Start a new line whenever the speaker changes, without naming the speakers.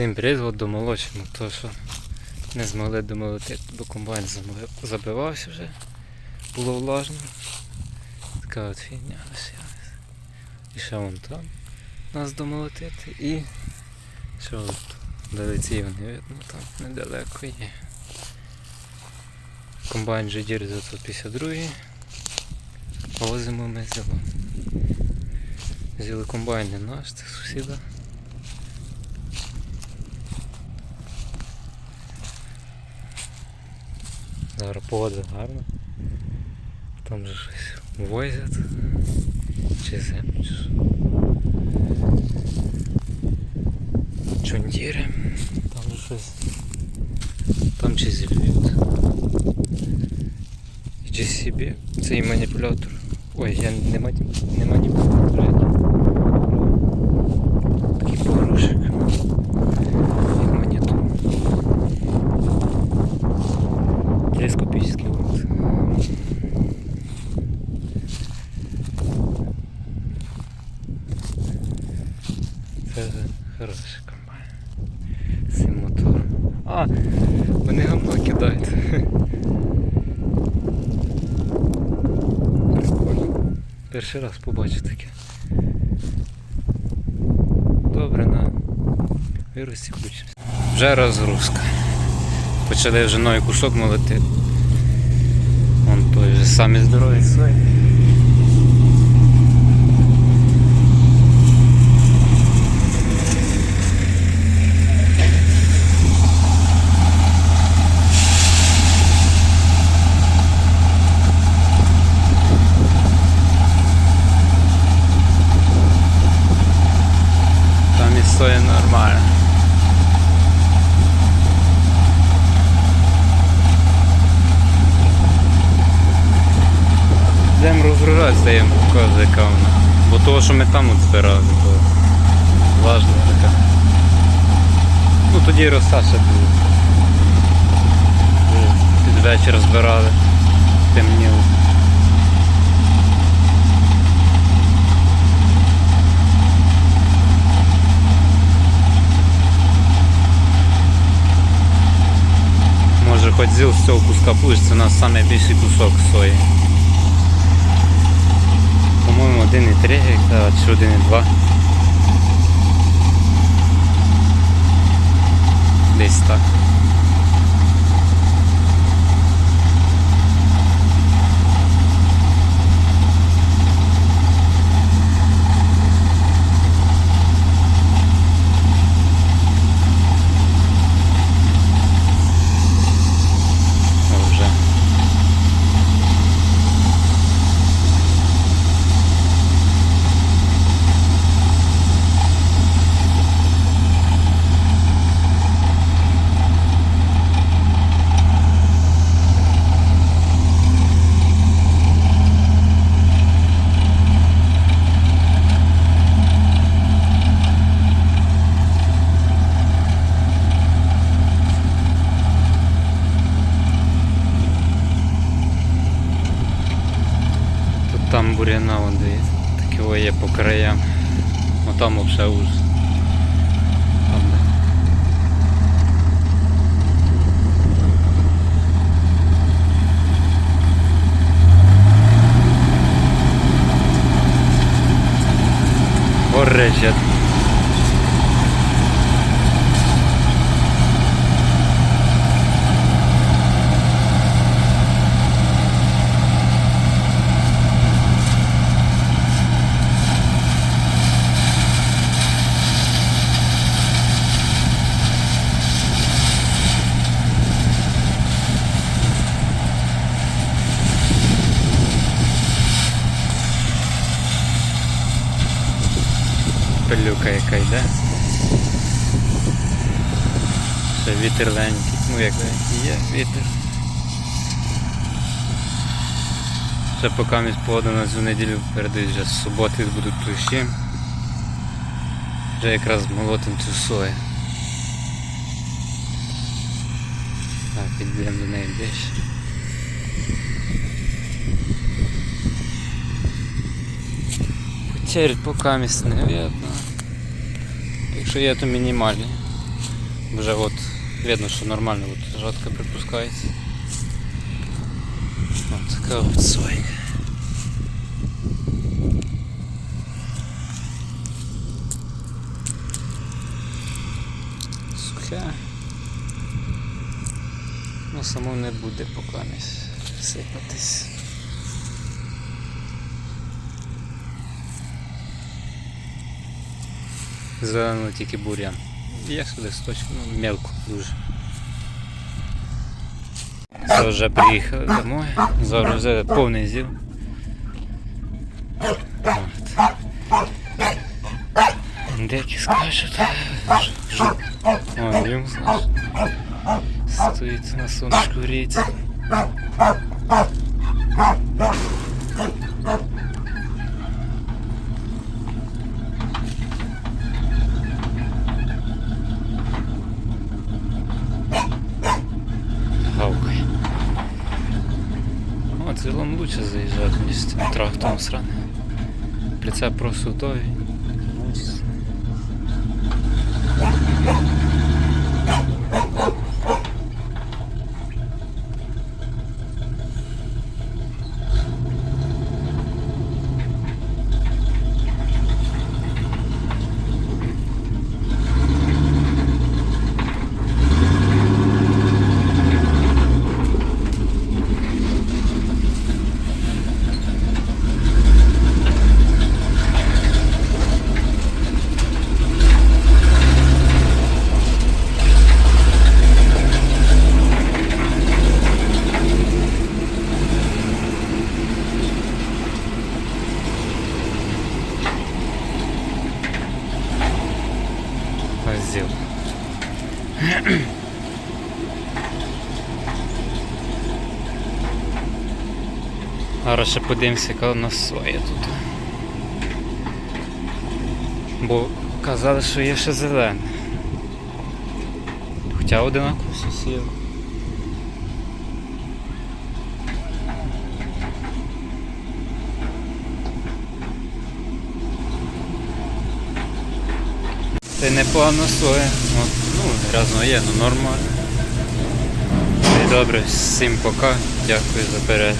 Всім привіт, от домолочимо, то що не змогли домолотити, бо комбайн забивався вже, було влажно. Така от фігня лишилась. І ще вон там нас домолотити і що от далеці не видно, там недалеко є. Комбайн GDR 952 а возимо ми зело. Взяли комбайн не наш, це сусіда. Зараз погода гарна. Там же щось возять. Чи землю, що. Там же щось. Там чи зільють. І собі цей маніпулятор. Ой, я не, мані... не маніпулятор. Це вже хороший комбайн. З цим. А, вони гамно кидають. Прикольно. Перший раз побачив таке. Добре, на вирості включимося. Вже розгрузка. Почали вже новий кусок молотити. Вон той же самий здоровий сой. Там і соя нормально. Йдемо розгружати, здаємо показує яка вона. Бо того, що ми там от збирали, то важна така. Ну тоді роса ще була. Під вечір збирали. Темніло. Може хоч зіл з цього куска пусть, це у нас найбільший кусок сої. 1,3 гектара чи 1,2. Десь так. О, вже. Тут там буряна вон дивіться. Таке є по краям. А там взагалі ужас. Пилюка яка йде. Ще вітер ленький. Ну як є вітер. Ще поки місь погода на цю неділю передають, вже з суботи будуть дощі. Вже якраз молотим цю сою. Так, підійдемо до неї ближче. Потерь поки місць не видно. Якщо є, то мінімальні. Вже от видно, що нормально от жатка припускається. От така от сойка. Сухе. Ну само не буде поки не сипатись. Зелено тільки бур'ян. Є сюди сточку, ну мелко дуже. Це вже приїхали домой. Зараз вже повний зіл. От. Деякі скажуть, що О, їм знаєш. Стоїть на сонечку гріється. О, цілом лучше заїжджати, ніж з цим трактором сраним. Прицеп просто вдові. Зараз ще подивимося, яка у нас своя тут. Бо казали, що є ще зелене. Хоча одинаково сусів. Це непогано своє. Ну, ну, грязно є, ну нормально. І добре, всім пока. Дякую за перегляд.